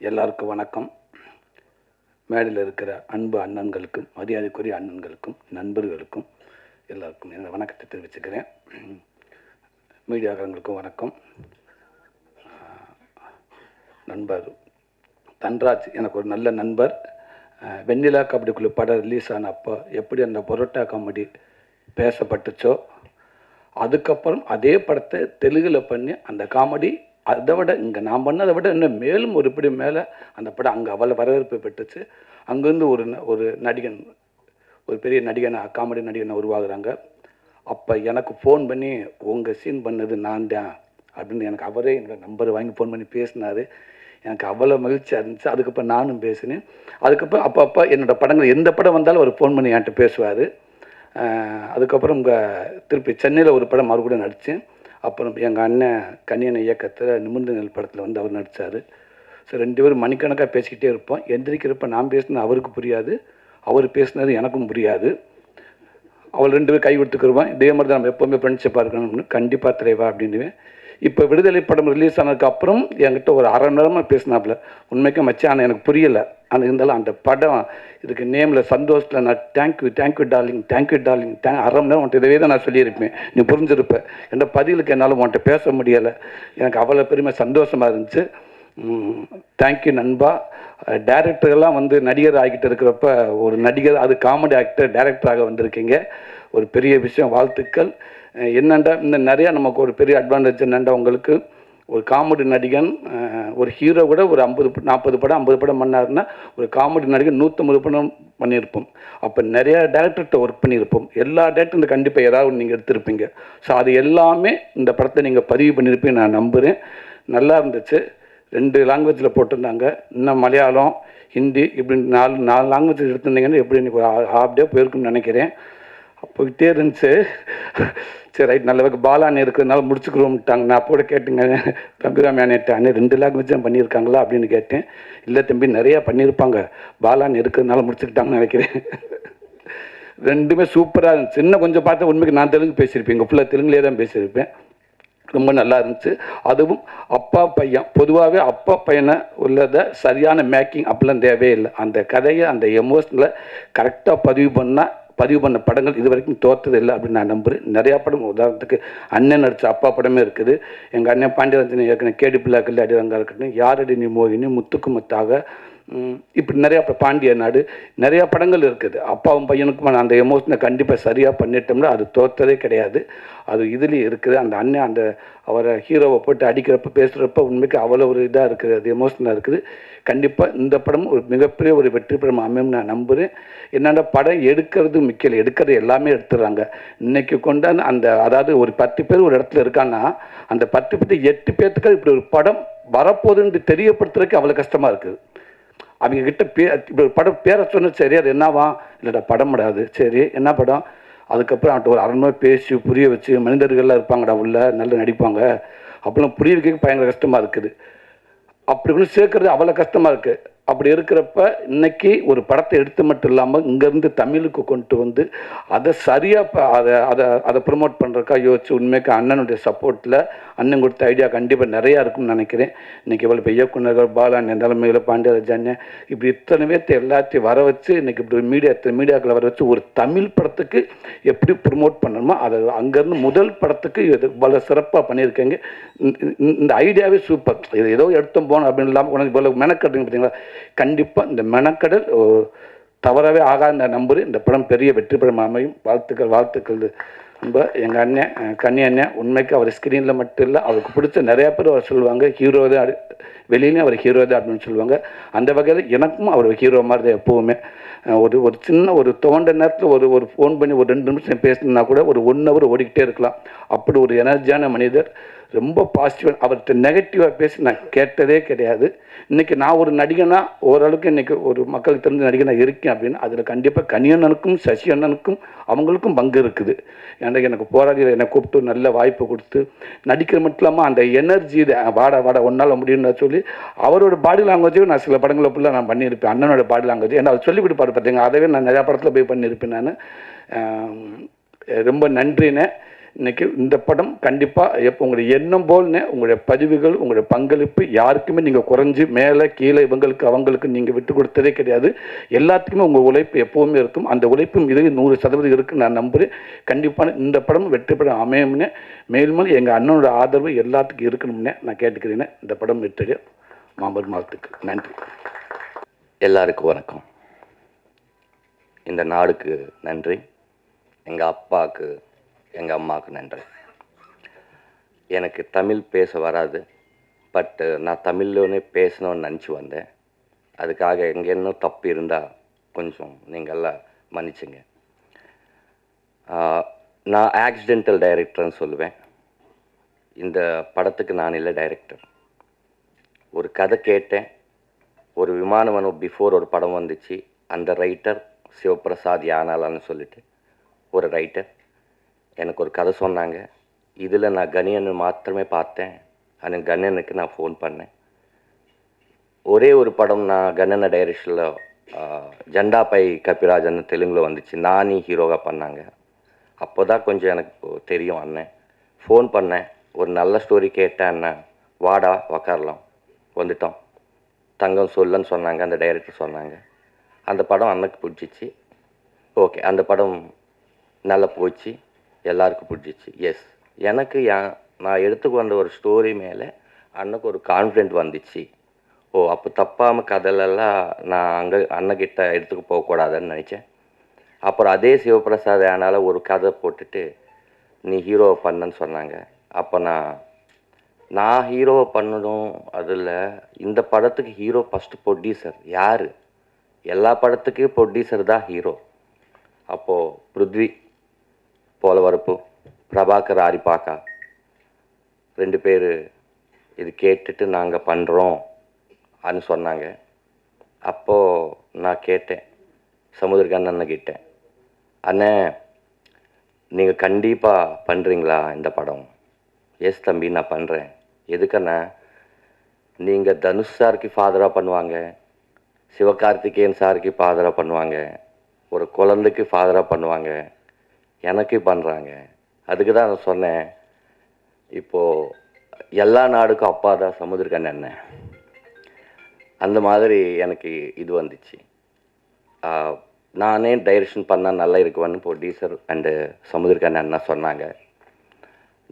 எல்லாருக்கும் வணக்கம். மேடையில் இருக்கிற அன்பு அண்ணன்களுக்கும் மரியாதைக்குரிய அண்ணன்களுக்கும் நண்பர்களுக்கும் எல்லாருக்கும் எனது வணக்கத்தை தெரிவிச்சுக்கிறேன். மீடியாக்காரங்களுக்கும் வணக்கம். நண்பர் தன்ராஜ் எனக்கு ஒரு நல்ல நண்பர். வெண்ணிலா கபடிக்குழு படம் ரிலீஸ் ஆன அப்போ எப்படி அந்த பொரோட்டா காமெடி பேசப்பட்டுச்சோ அதுக்கப்புறம் அதே படத்தை தெலுங்கில் பண்ணி அந்த காமெடி அதை விட இங்கே நான் பண்ணதை விட இன்னும் மேலும் ஒரு படி மேலே அந்த படம் அங்கே அவ்வளோ வரவேற்பு பெற்றுச்சு. அங்கேருந்து ஒரு ந- ஒரு நடிகன் ஒரு பெரிய நடிகனை காமெடி நடிகனை உருவாகுறாங்க. அப்போ எனக்கு ஃபோன் பண்ணி உங்கள் சீன் பண்ணது நான் தான். அப்படின்னு எனக்கு அவரே என்னோடய நம்பர் வாங்கி ஃபோன் பண்ணி பேசினார். எனக்கு அவ்வளோ மகிழ்ச்சியாக இருந்துச்சு அதுக்கப்புறம் நானும் பேசினேன். அதுக்கப்புறம் அப்போ அப்போ என்னோட படங்கள் எந்த படம் வந்தாலும் அவர் ஃபோன் பண்ணி என்கிட்ட பேசுவார். அதுக்கப்புறம் இங்கே திருப்பி சென்னையில் ஒரு படம் மறுபடியும் நடித்தேன் அப்புறம் எங்கள் அண்ணன் கன்னியனை இயக்கத்தில் நிமிர்ந்த நெல் படத்தில் வந்து அவர் நடித்தார் ஸோ ரெண்டு பேரும் மணிக்கணக்காக பேசிக்கிட்டே இருப்போம். எந்திரிக்கிறப்ப நான் பேசினது அவருக்கு புரியாது. அவர் பேசினது எனக்கும் புரியாது. அவள் ரெண்டு பேரும் கை கொடுத்துக்கிருவான். இதே மாதிரி தான் நம்ம எப்போவுமே ஃப்ரெண்ட்ஷிப்பாக இருக்கணும்னு கண்டிப்பாக தலைவா அப்படின்னுவேன். இப்போ விடுதலை படம் ரிலீஸ் ஆனதுக்கப்புறம் என்கிட்ட ஒரு அரை மணி நேரமாக பேசினாப்புல. உண்மைக்கும் மச்சான் ஆனால் எனக்கு புரியலை. ஆனால் இருந்தாலும் அந்த படம் இதுக்கு நேமில் சந்தோஷத்தில் நான் thank you thank you darling thank you darling thank அரை மணி நேரம் உன்ட்ட இதவே தான் நான் சொல்லியிருப்பேன். நீ புரிஞ்சிருப்பேன் என்ற பதிலுக்கு என்னால் உன்கிட்ட பேச முடியலை. எனக்கு அவ்வளோ பெருமை சந்தோஷமாக இருந்துச்சு. தேங்க்யூ நண்பா. டேரக்டர்லாம் வந்து நடிகர் ஆகிட்டு இருக்கிறப்ப ஒரு நடிகர் அது காமெடி ஆக்டர் டேரக்டராக வந்திருக்கீங்க. ஒரு பெரிய விஷயம் வாழ்த்துக்கள். அஹ் என்னண்டா இந்த நிறையா நமக்கு ஒரு பெரிய அட்வான்டேஜ் என்னண்டா உங்களுக்கு? ஒரு காமெடி நடிகன் ஒரு ஹீரோ கூட ஒரு ஐம்பது நாற்பது படம் ஐம்பது படம் பண்ணாருன்னா ஒரு காமெடி நடிகன் நூற்றம்பது படம் பண்ணியிருப்போம். அப்போ நிறையா டேரக்டர்கிட்ட ஒர்க் பண்ணியிருப்போம். எல்லா டேரக்டரும் கண்டிப்பாக ஏதாவது ஒன்று நீங்கள் எடுத்திருப்பீங்க. ஸோ அது எல்லாமே இந்த படத்தை நீங்கள் பதிவு பண்ணியிருப்பீங்க நான் நம்புகிறேன் நல்லா இருந்துச்சு. ரெண்டு லாங்குவேஜில் போட்டிருந்தாங்க. இன்னும் மலையாளம் ஹிந்தி இப்படி நாலு நாலு லாங்குவேஜ் எடுத்திருந்தீங்கன்னா எப்படி இன்னைக்கு ஒரு ஹாஃப் டே போயிருக்குன்னு நினைக்கிறேன். போய்கிட்டே இருந்துச்சு. சரி ரைட் நல்ல வகை பாலான்னு இருக்கிறதுனால முடிச்சுக்கிறோம்ட்டாங்க நான் அப்போ கேட்டுங்க ரகுராம் அண்ணே ரெண்டு லாங்குவேஜ் தான் பண்ணியிருக்காங்களா அப்படின்னு கேட்டேன். இல்லை தம்பி நிறையா பண்ணியிருப்பாங்க. பாலான்னு இருக்கிறதுனால முடிச்சுக்கிட்டாங்கன்னு நினைக்கிறேன். ரெண்டுமே சூப்பராக இருந்துச்சு. இன்னும் கொஞ்சம் பார்த்தா உண்மைக்கு நான் தெலுங்கு பேசியிருப்பேன். ஃபுல்லாக தெலுங்குலேயே தான் பேசியிருப்பேன். ரொம்ப நல்லா இருந்துச்சு. அதுவும் அப்பா பையன் பொதுவாகவே அப்பா பையனை உள்ளதை சரியான மேக்கிங் அப்பெல்லாம் தேவையே இல்லை அந்த கதையை அந்த எமோஷனில் கரெக்டாக பதிவு பண்ணால் பதிவு பண்ண படங்கள் இது வரைக்கும் தோற்றது இல்லை அப்படின்னு நான் நம்புகிறேன் நிறையா படம் உதாரணத்துக்கு அண்ணன் நடித்த அப்பா படமே இருக்குது. எங்கள் அண்ணன் பாண்டியராஜன் ஏற்கனவே கேடி பிள்ளாக்கல் அடிவாங்க இருக்கட்டும் யாரடி நீ மோகினி முத்துக்கு முத்தாக இப்படி நிறையா இப்போ பாண்டிய நாடு நிறையா படங்கள் இருக்குது. அப்பாவும் பையனுக்கும் அந்த எமோஷனை கண்டிப்பாக சரியாக பண்ணிட்டோம்னா அது தோற்றதே கிடையாது. அது இதுலேயும் இருக்குது. அந்த அண்ணன் அந்த அவரை ஹீரோவை போட்டு அடிக்கிறப்ப பேசுகிறப்ப உண்மைக்கு அவ்வளோ ஒரு இதாக இருக்குது. அது எமோஷனாக இருக்குது. கண்டிப்பாக இந்த படம் ஒரு மிகப்பெரிய ஒரு வெற்றி படம் அமையும் நான் நம்புகிறேன் என்னென்னா படம் எடுக்கிறது முக்கியம் எடுக்கிறது எல்லாமே எடுத்துடுறாங்க. இன்னைக்கு கொண்டாந்து அந்த அதாவது ஒரு பத்து பேர் ஒரு இடத்துல இருக்கான்னா அந்த பத்து பேர்த்து எட்டு பேர்த்துக்கு இப்படி ஒரு படம் வரப்போகுதுன்ட்டு தெரியப்படுத்துறதுக்கு அவ்வளோ கஷ்டமாக இருக்குது. அவங்க கிட்ட பே படம் பேரை சொன்ன சரி அது என்னவா? இல்லைடா படம் படாது சரி என்ன படம்? அதுக்கப்புறம் அவன்கிட்ட ஒரு அரண்மை பேசி புரிய வச்சு மனிதர்கள்லாம் இருப்பாங்கடா உள்ள நல்லா நடிப்பாங்க. அப்பெல்லாம் புரிய வைக்க பயங்கர கஷ்டமாக இருக்குது. அப்படி கூட சேர்க்கறது அவ்வளோ கஷ்டமாக இருக்குது அப்படி இருக்கிறப்ப இன்னைக்கு ஒரு படத்தை எடுத்து மட்டும் இல்லாமல் இங்கேருந்து தமிழுக்கு கொண்டு வந்து அதை சரியாக அதை அதை அதை ப்ரொமோட் பண்ணுறக்கா யோசிச்சு உண்மைக்கு அண்ணனுடைய சப்போர்ட்டில் அண்ணன் கொடுத்த ஐடியா கண்டிப்பாக நிறையா இருக்கும்னு நினைக்கிறேன். இன்னைக்கு இவ்வளோ இப்போ இயக்குநர்கள் பாலான் தலைமையில் பாண்டியராஜ் அண்ணன் இப்படி இத்தனை பேர்த்த எல்லாத்தையும் வர வச்சு இன்றைக்கி இப்படி மீடியா மீடியாக்களை வர வச்சு ஒரு தமிழ் படத்துக்கு எப்படி ப்ரொமோட் பண்ணணுமோ அதை அங்கேருந்து முதல் படத்துக்கு இது இவ்வளோ சிறப்பாக பண்ணியிருக்கேங்க. இந்த ஐடியாவே சூப்பர் இது ஏதோ எடுத்தோம் போகணும் அப்படின்னு இல்லாமல் உனக்கு இவ்வளோ மெனக்கட்டுங்க பார்த்தீங்களா? கண்டிப்பாக இந்த மெனக்கடல் ஓ, தவறவே ஆகாத நம்புறேன். இந்த படம் பெரிய வெற்றி படம் அமையும். வாழ்த்துக்கள் வாழ்த்துக்கள். ரொம்ப எங்கள் அண்ணன் அஹ், கன்னி அண்ணன் உண்மைக்கு அவர் ஸ்க்ரீனில் மட்டும் இல்லை அவருக்கு பிடிச்ச நிறையா பேர் அவர் சொல்லுவாங்க ஹீரோ தான் அடி- வெளியிலையும் அவர் ஹீரோ தான் அப்படின்னு சொல்லுவாங்க. அந்த வகையில் எனக்கும் அவர் ஹீரோ மாதிரி தான் எப்போவுமே. ஒரு ஒரு சின்ன ஒரு தோண்ட நேரத்தில் ஒரு ஒரு ஃபோன் பண்ணி ஒரு ரெண்டு நிமிஷம் பேசணுன்னா கூட ஒரு ஒன் ஹவர் ஓடிக்கிட்டே இருக்கலாம். அப்படி ஒரு எனர்ஜியான மனிதர் ரொம்ப பாசிட்டிவ் அவர்கிட்ட நெகட்டிவாக பேசி நான் கேட்டதே கிடையாது. இன்னைக்கு நான் ஒரு நடிகனா ஓரளவுக்கு இன்றைக்கி ஒரு மக்களுக்கு தெரிஞ்ச நடிகனாக இருக்கேன் அப்படின்னு அதில் கண்டிப்பாக கனியண்ணனுக்கும் சசி அண்ணனுக்கும் அவங்களுக்கும் பங்கு இருக்குது. ஏன்னா எனக்கு போராடி என்னை கூப்பிட்டு நல்ல வாய்ப்பு கொடுத்து நடிக்கிற மட்டும் இல்லாமல் அந்த எனர்ஜி வாடா வாடா ஒன்றால் முடியும்னு சொல்லி அவரோட பாடி லாங்குவேஜையும் நான் சில படங்களை ஃபுல்லாக நான் பண்ணியிருப்பேன். அண்ணனோட பாடி லாங்குவேஜ் ஏன்னா அவர் சொல்லி கொடுப்பாரு பார்த்தீங்க அதவே நான் நிறையா படத்தில் போய் பண்ணியிருப்பேன் நான். ரொம்ப நன்றினேன் இன்னைக்கு இந்த படம் கண்டிப்பாக எப்போ உங்களுடைய எண்ணம் போல்னே உங்களுடைய பதிவுகள் உங்களுடைய பங்களிப்பு யாருக்குமே நீங்கள் குறைஞ்சி மேலே கீழே இவங்களுக்கு அவங்களுக்கு நீங்கள் விட்டு கொடுத்ததே கிடையாது. எல்லாத்துக்குமே உங்கள் உழைப்பு எப்போவுமே இருக்கும். அந்த உழைப்பும் இது நூறு சதவீதம் இருக்குன்னு நான் நம்புகிறேன் கண்டிப்பான இந்த படம் வெற்றி படம் அமையும்னே மேலும் எங்கள் அண்ணனோட ஆதரவு எல்லாத்துக்கும் இருக்கணும்னே நான் கேட்டுக்கிறேன். இந்த படம் வெற்றி மாம்பர் மாதத்துக்கு நன்றி. எல்லாருக்கும் வணக்கம். இந்த நாடுக்கு நன்றி. எங்கள் அப்பாவுக்கு எங்கள் அம்மாவுக்கு நன்றி. எனக்கு தமிழ் பேச வராது பட்டு நான் தமிழ்லோனே பேசணும்னு நினச்சி வந்தேன். அதுக்காக எங்கே இன்னும் தப்பு இருந்தால் கொஞ்சம் நீங்கள்லாம் மன்னிச்சுங்க. நான் ஆக்சிடென்டல் டைரக்டர்னு சொல்லுவேன். இந்த படத்துக்கு நான் இல்லை டைரக்டர் ஒரு கதை கேட்டேன் ஒரு விமானவனம் பிஃபோர் ஒரு படம் வந்துச்சு அந்த ரைட்டர் சிவபிரசாத் யானாலான்னு சொல்லிட்டு ஒரு ரைட்டர் எனக்கு ஒரு கதை சொன்னாங்க. இதில் நான் கணியனை மாத்திரமே பார்த்தேன். அந்த கணியனுக்கு நான் ஃபோன் பண்ணேன். ஒரே ஒரு படம் நான் கண்ணன டைரக்ஷனில் ஜெண்டா பை கபிராஜன் தெலுங்கில் வந்துச்சு. நானி ஹீரோவாக பண்ணாங்க. அப்போ தான் கொஞ்சம் எனக்கு தெரியும் அண்ணன். ஃபோன் பண்ணேன். ஒரு நல்ல ஸ்டோரி கேட்டேன் அண்ணன். வாடா உக்காரலாம். வந்துட்டோம். தங்கம் சொல்லன்னு சொன்னாங்க. அந்த டைரக்டர் சொன்னாங்க. அந்த படம் அண்ணனுக்கு பிடிச்சிச்சு. ஓகே அந்த படம் நல்லா போச்சு. எல்லாருக்கும் பிடிச்சிச்சு எஸ் எனக்கு என் நான் எடுத்துக்கு வந்த ஒரு ஸ்டோரி மேலே அண்ணனுக்கு ஒரு கான்ஃபிடென்ட் வந்துச்சு. ஓ அப்போ தப்பாமல் கதையிலலாம் நான் அங்கே அண்ணகிட்ட எடுத்துக்க போகக்கூடாதுன்னு நினச்சேன். அப்புறம் அதே சிவபிரசாத் ஆனால் ஒரு கதை போட்டுட்டு நீ ஹீரோவை பண்ணுன்னு சொன்னாங்க. அப்போ நான் நான் ஹீரோவை பண்ணணும் அதில் இந்த படத்துக்கு ஹீரோ ஃபஸ்ட்டு ப்ரொடியூசர் யார்? எல்லா படத்துக்கும் ப்ரொடியூசர் தான் ஹீரோ அப்போது பிருத்வி போலவரப்பு பிரபாகர் ஆரிப்பாக்கா ரெண்டு பேர் இது கேட்டுட்டு நாங்கள் பண்ணுறோம் அப்படின்னு சொன்னாங்க. அப்போது நான் கேட்டேன். சமுதிரகன் அண்ணன் கிட்டேன் அண்ணே நீங்கள் கண்டிப்பாக பண்ணுறீங்களா இந்த படம்? எஸ் தம்பி நான் பண்ணுறேன் எதுக்கண்ணா? நீங்கள் தனுஷ் சாருக்கு ஃபாதராக பண்ணுவாங்க சிவகார்த்திகேயன் சாருக்கு ஃபாதராக பண்ணுவாங்க ஒரு குழந்தைக்கு ஃபாதராக பண்ணுவாங்க எனக்கு பண்ணுறாங்க அதுக்கு தான் நான் சொன்னேன். இப்போது எல்லா நாடுக்கும் அப்பா தான் சமுதிரகன் என்ன அந்த மாதிரி எனக்கு இது வந்துச்சு. நானே டைரக்ஷன் பண்ணால் நல்லா இருக்குவேன்னு ப்ரொடியூசர் அண்டு சமுதிரகன் அண்ணா சொன்னாங்க.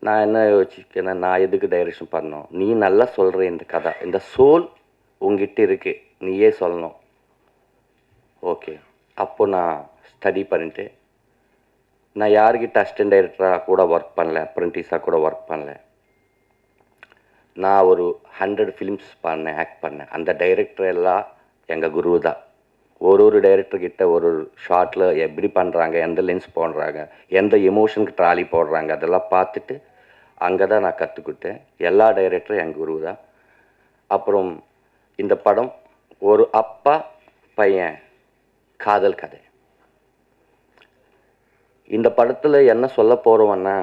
நான் என்ன யோசிக்கிறேன் நான் எதுக்கு டைரக்ஷன் பண்ணோம் நீ நல்லா சொல்கிற இந்த கதை இந்த சோல் உங்ககிட்ட இருக்கு. நீயே சொல்லணும். ஓகே அப்போ நான் ஸ்டடி பண்ணிட்டு நான் யார்கிட்ட அசிஸ்டன்ட் டைரக்டராக கூட ஒர்க் பண்ணல அப்ரெண்டிஸாக கூட ஒர்க் பண்ணல. நான் ஒரு ஹண்ட்ரட் ஃபிலிம்ஸ் பண்ணேன் ஆக்ட் பண்ணேன் அந்த டைரக்டர் எல்லாம் எங்கள் குரு தான். ஒரு ஒரு டைரக்டர்கிட்ட ஒரு ஒரு ஷார்ட்டில் எப்படி பண்ணுறாங்க எந்த லென்ஸ் போடுறாங்க எந்த எமோஷனுக்கு ட்ராலி போடுறாங்க அதெல்லாம் பார்த்துட்டு அங்கே தான் நான் கற்றுக்கிட்டேன் எல்லா டைரக்டரும் எங்கள் குரு தான். அப்புறம் இந்த படம் ஒரு அப்பா பையன் காதல் கதை. இந்த படத்தில் என்ன சொல்ல போகிறோம்னா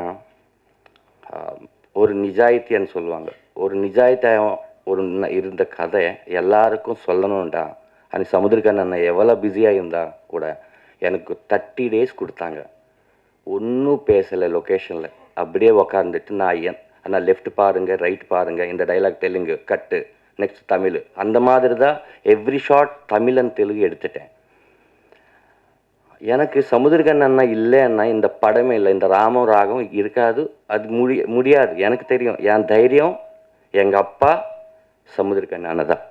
ஒரு நிஜாயித்தின்னு சொல்லுவாங்க. ஒரு நிஜாயித்தியம் ஒரு இருந்த கதை எல்லாருக்கும் சொல்லணும்டா. அன்னைக்கு சமுதிரக்கன் அண்ணன் எவ்வளோ பிஸியாக இருந்தா கூட எனக்கு தேர்ட்டி டேஸ் கொடுத்தாங்க. ஒன்றும் பேசலை லொக்கேஷனில் அப்படியே உக்காந்துட்டு நான் என் ஆனால் லெஃப்ட் பாருங்கள் ரைட் பாருங்கள் இந்த dialogue Telugu cut next Tamil. அந்த மாதிரி தான் every shot Tamil and Telugu எடுத்துட்டேன். எனக்கு சமுதிரகன் அண்ணா இல்லைன்னா இந்த படமே இல்லை இந்த ராமம் ராகம் இருக்காது அது முடி முடியாது. எனக்கு தெரியும் என் தைரியம் எங்கள் அப்பா சமுதிரகன் அண்ணன் தான்.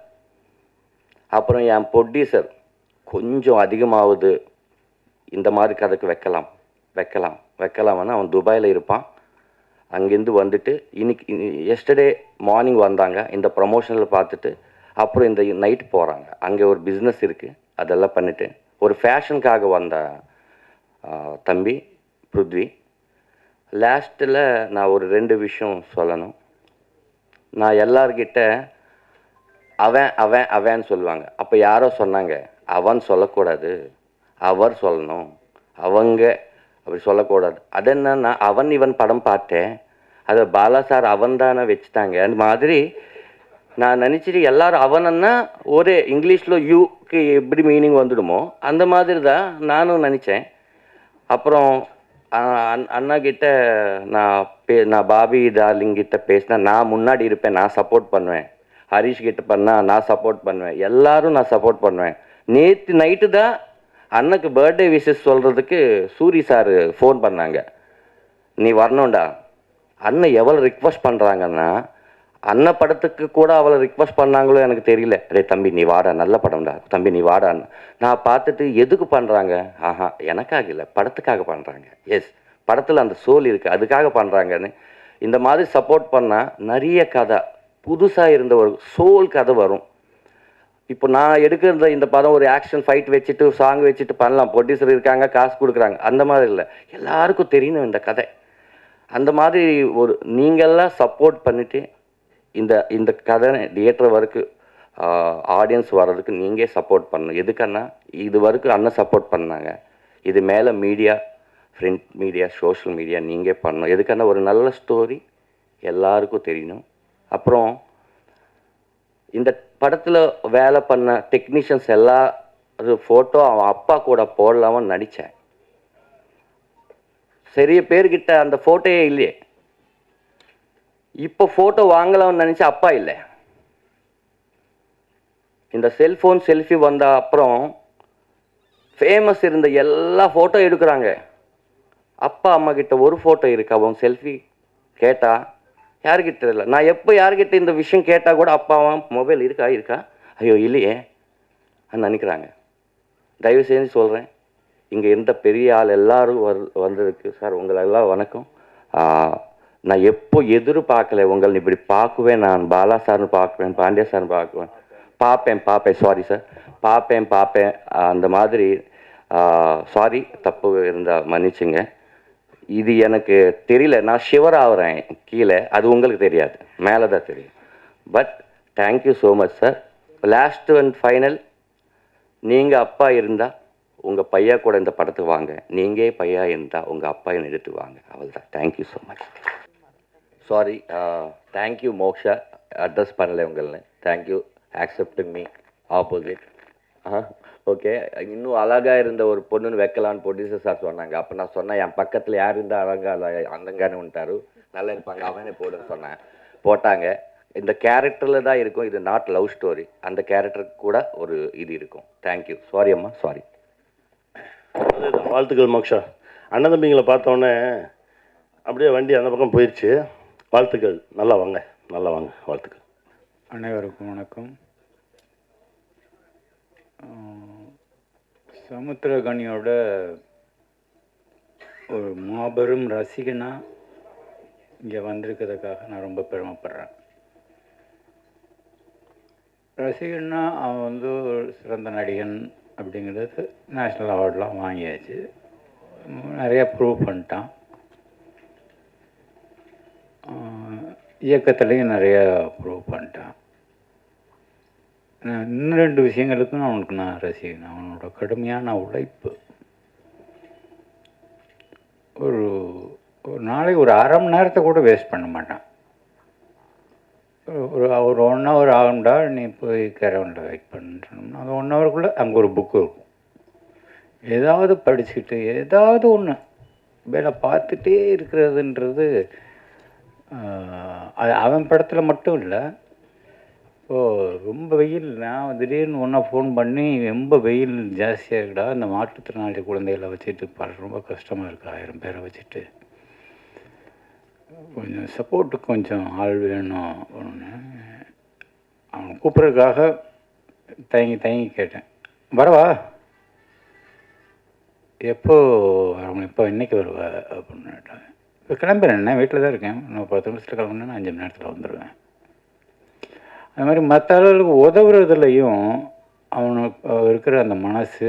அப்புறம் என் ப்ரொடியூசர் கொஞ்சம் அதிகமாகுது இந்த மாதிரி கதைக்கு வைக்கலாம் வைக்கலாம் வைக்கலாம்னா அவன் துபாயில் இருப்பான். அங்கேருந்து வந்துட்டு இன்னைக்கு எஸ்டர்டே மார்னிங் வந்தாங்க. இந்த ப்ரமோஷனில் பார்த்துட்டு அப்புறம் இந்த நைட் போகிறாங்க அங்கே ஒரு பிஸ்னஸ் இருக்குது அதெல்லாம் பண்ணிவிட்டு ஒரு ஃபேஷனுக்காக வந்த தம்பி பிருத்வி. லாஸ்ட்டில் நான் ஒரு ரெண்டு விஷயம் சொல்லணும். நான் எல்லார்கிட்ட அவன் அவன் அவன் சொல்லுவாங்க. அப்போ யாரோ சொன்னாங்க அவன் சொல்லக்கூடாது. அவர் சொல்லணும். அவங்க அப்படி சொல்லக்கூடாது. அது என்னன்னா அவன் இவன் படம் பார்த்தேன். அதை பாலா சார் அவன் தானே வச்சுட்டாங்க. அந்த மாதிரி நான் நினச்சிட்டு எல்லாரும் அவனன்னா ஒரே இங்கிலீஷில் யூக்கு எப்படி மீனிங் வந்துடுமோ அந்த மாதிரி தான் நானும் நினச்சேன். அப்புறம் அண்ணா கிட்ட நான் பே நான் பாபி டார்லிங் கிட்ட பேசினா நான் முன்னாடி இருப்பேன் நான் சப்போர்ட் பண்ணுவேன். ஹரிஷ் கிட்ட பண்ணால் நான் சப்போர்ட் பண்ணுவேன். எல்லாரும் நான் சப்போர்ட் பண்ணுவேன். நேற்று நைட்டு தான் அண்ணக்கு பர்த்டே விஷஸ் சொல்கிறதுக்கு சூரி சார் ஃபோன் பண்ணாங்க. நீ வரணும்டா. அண்ணன் எவ்வளோ ரிக்வஸ்ட் பண்ணுறாங்கன்னா அண்ணன் படத்துக்கு கூட அவளை ரிக்வஸ்ட் பண்ணாங்களோ எனக்கு தெரியல. டேய் தம்பி நீ வாடா நல்ல படம்டா. தம்பி நீ வாடான்னு நான் பார்த்துட்டு எதுக்கு பண்ணுறாங்க ஆஹா எனக்காக இல்லை படத்துக்காக பண்ணுறாங்க எஸ் படத்தில் அந்த சோல் இருக்குது அதுக்காக பண்ணுறாங்கன்னு இந்த மாதிரி சப்போர்ட் பண்ணால் நிறைய கதை புதுசாக இருந்த ஒரு சோல் கதை வரும். இப்போ நான் எடுக்கிற இந்த படம் ஒரு ஆக்ஷன் ஃபைட் வச்சுட்டு சாங் வச்சுட்டு பண்ணலாம். ப்ரொடியூசர் இருக்காங்க காசு கொடுக்குறாங்க. அந்த மாதிரி இல்லை. எல்லாருக்கும் தெரியணும் இந்த கதை. அந்த மாதிரி ஒரு நீங்கள்லாம் சப்போர்ட் பண்ணிவிட்டு இந்த இந்த கதை தியேட்டர் வரைக்கும் ஆடியன்ஸ் வர்றதுக்கு நீங்கள் சப்போர்ட் பண்ணணும். எதுக்கன்னா இது வரைக்கும் அண்ணன் சப்போர்ட் பண்ணாங்க. இது மேலே media print media social media நீங்கள் பண்ணணும். எதுக்கான ஒரு நல்ல ஸ்டோரி எல்லாருக்கும் தெரியணும். அப்புறம் இந்த படத்தில் வேலை பண்ண டெக்னீஷியன்ஸ் எல்லா ஃபோட்டோ அவன் அப்பா கூட போடலாமன்னு நடித்தேன் சரிய பேர்கிட்ட அந்த ஃபோட்டோயே இல்லையே. இப்போ ஃபோட்டோ வாங்கலாம்னு நினச்சா அப்பா இல்லை. இந்த செல்ஃபோன் செல்ஃபி வந்த அப்புறம் ஃபேமஸ் இருந்த எல்லா ஃபோட்டோ எடுக்கிறாங்க. அப்பா அம்மா கிட்ட ஒரு ஃபோட்டோ இருக்கு? அவன் செல்ஃபி கேட்டா? யாருக்கிட்ட இல்லை நான் எப்போ யார்கிட்ட இந்த விஷயம் கேட்டால் கூட அப்பாவும் மொபைல் இருக்கா? இருக்கா? ஐயோ இல்லையே. நினைக்கிறாங்க. தயவு செஞ்சு சொல்கிறேன் இங்கே இருந்த பெரிய ஆள் எல்லாரும் வர் வந்திருக்கு சார் உங்களெல்லாம் வணக்கம். நான் எப்போ எதிர்பார்க்கல உங்களை இப்படி பார்க்குவேன் நான் பாலா சார்னு பார்க்குவேன் பாண்டியா சார்னு பார்க்குவேன். பார்ப்பேன் பார்ப்பேன் சாரி சார் பார்ப்பேன் பார்ப்பேன். அந்த மாதிரி சாரி தப்பு இருந்தால் மன்னிச்சுங்க. இது எனக்கு தெரியல நான் ஷிவர் ஆகிறேன் கீழே. அது உங்களுக்கு தெரியாது மேலே தான் தெரியும் but thank you so much sir last and final நீங்கள் அப்பா இருந்தால் உங்கள் பையா கூட இந்த படத்துக்கு வாங்க. நீங்கள் பையா இருந்தால் உங்கள் அப்பா எடுத்து வாங்க. அவள் தான் thank you so much sorry thank you Moksha address பண்ணலை உங்களை thank you accepting me opposite okay இன்னும் அழகாக இருந்த ஒரு பொண்ணுன்னு வைக்கலான்னு ப்ரொடியூசர் சார் சொன்னாங்க. அப்போ நான் சொன்னேன் என் பக்கத்தில் யார் இருந்தால் அழகாக அந்தங்கான்னு வந்துட்டாரு. நல்லா இருப்பாங்க அவனே போடுன்னு சொன்னேன். போட்டாங்க. இந்த கேரக்டரில் தான் இருக்கும் இது நாட் லவ் ஸ்டோரி அந்த கேரக்டருக்கு கூட ஒரு இது இருக்கும். தேங்க்யூ சாரி அம்மா சாரி வாழ்த்துக்கள் மோக்ஷா. அண்ணன் தம்பிங்களை பார்த்தோன்னே அப்படியே வண்டி அந்த பக்கம் போயிடுச்சு வாழ்த்துக்கள். நல்லா வாங்க நல்லா வாங்க வாழ்த்துக்கள். அனைவருக்கும் வணக்கம். சமுத்திரகனியோட ஒரு மாபெரும் ரசிகனாக இங்கே வந்திருக்கிறதுக்காக நான் ரொம்ப பெருமைப்படுறேன். ரசிகன்னா அவன் வந்து ஒரு சிறந்த நடிகன் அப்படிங்கிறது நேஷ்னல் அவார்ட்லாம் வாங்கியாச்சு. நிறையா ப்ரூவ் பண்ணிட்டான் ஆஹ் இயக்கத்துலேயும் நிறையா ப்ரூவ் பண்ணிட்டான். நான் இன்னும் ரெண்டு விஷயங்களுக்கும் அவனுக்கு நான் ரசிக்கணும் அவனோட கடுமையான உழைப்பு. ஒரு ஒரு நாளைக்கு ஒரு அரை மணி நேரத்தை கூட வேஸ்ட் பண்ண மாட்டான். ஒரு- ஒரு ஒன் ஹவர் ஆகும்டா நீ போய் கேரவனில் வெயிட் பண்ணணும்னா அது ஒன் ஹவருக்குள்ளே அங்கே ஒரு புக்கு இருக்கும். ஏதாவது படிச்சுக்கிட்டு ஏதாவது ஒன்று வேலை பார்த்துட்டே இருக்கிறதுன்றது அது அவன் படத்தில் மட்டும் இல்லை. ஓ ரொம்ப வெயில் நான் திடீர்னு ஒன்றா ஃபோன் பண்ணி ரொம்ப வெயில் ஜாஸ்தியாக இருக்குடா இந்த மாற்றுத்திறனாளி குழந்தைகளை வச்சுட்டு பல ரொம்ப கஷ்டமாக இருக்கு ஆயிரம் பேரை வச்சுட்டு. கொஞ்சம் சப்போர்ட்டுக்கு கொஞ்சம் ஆள் வேணும் ஒன்று அவனை கூப்பிட்றதுக்காக தயங்கி தயங்கி கேட்டேன். வரவா? எப்போ வரவங்க எப்போ இன்னைக்கு வருவா அப்படின்னு கேட்டாங்க இப்போ கிளம்புறேன். வீட்டில் தான் இருக்கேன். நான் பத்து நிமிஷத்தில் கிளம்புனா அஞ்சு மணி நேரத்தில் வந்துடுவேன் அது மாதிரி மற்ற ஆளுகளுக்கு உதவுறதுலையும் அவனுக்கு இருக்கிற அந்த மனசு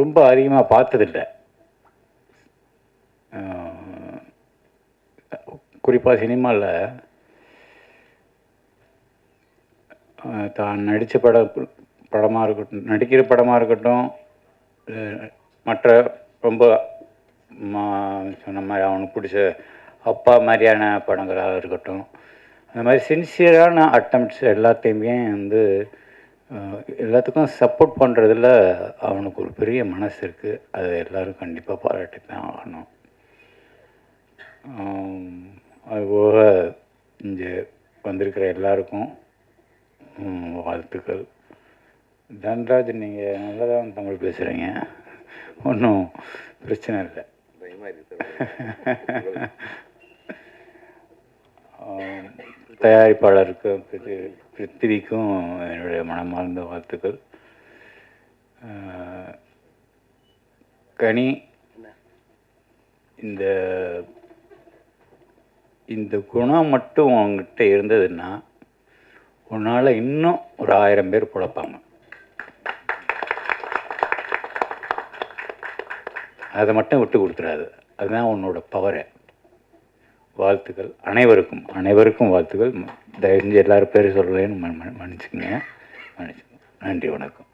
ரொம்ப அதிகமாக பார்த்ததில்லை. குறிப்பாக சினிமாவில் தான் நடித்த பட படமாக இருக்கட்டும் நடிக்கிற படமாக இருக்கட்டும் மற்ற ரொம்ப மா- சொன்ன மாதிரி அவனுக்கு பிடிச்ச அப்பா மாதிரியான படங்களாக இருக்கட்டும். அந்த மாதிரி சின்சியரான அட்டம்ப்ட்ஸ் எல்லாத்தையுமே வந்து எல்லாத்துக்கும் சப்போர்ட் பண்ணுறதுல அவனுக்கு ஒரு பெரிய மனசு இருக்குது அதை எல்லோரும் கண்டிப்பாக பாராட்டி தான் ஆகணும் அதுபோக இங்கே வந்திருக்கிற எல்லாருக்கும் வாழ்த்துக்கள். தன்ராஜ் நீங்கள் நல்லா தான் தமிழ் பேசுகிறீங்க ஒன்றும் பிரச்சனை இல்லை. தயாரிப்பாளருக்கும் தயாரிப்பாளருக்கு பிருத்திவிக்கும் என்னுடைய மனமார்ந்த வாழ்த்துக்கள். கனி இந்த இந்த குணம் மட்டும் உங்ககிட்ட இருந்ததுன்னா உன்னால் இன்னும் ஒரு ஆயிரம் பேர் பிழைப்பாங்க அதை மட்டும் விட்டு கொடுத்துடாது அதுதான் உன்னோட பவரை வாழ்த்துக்கள். அனைவருக்கும் அனைவருக்கும் வாழ்த்துக்கள். தயவு செஞ்சு எல்லோரும் பேர் சொல்கிறேன்னு மன் மன்- மன்னிச்சுக்கங்க. நன்றி வணக்கம்.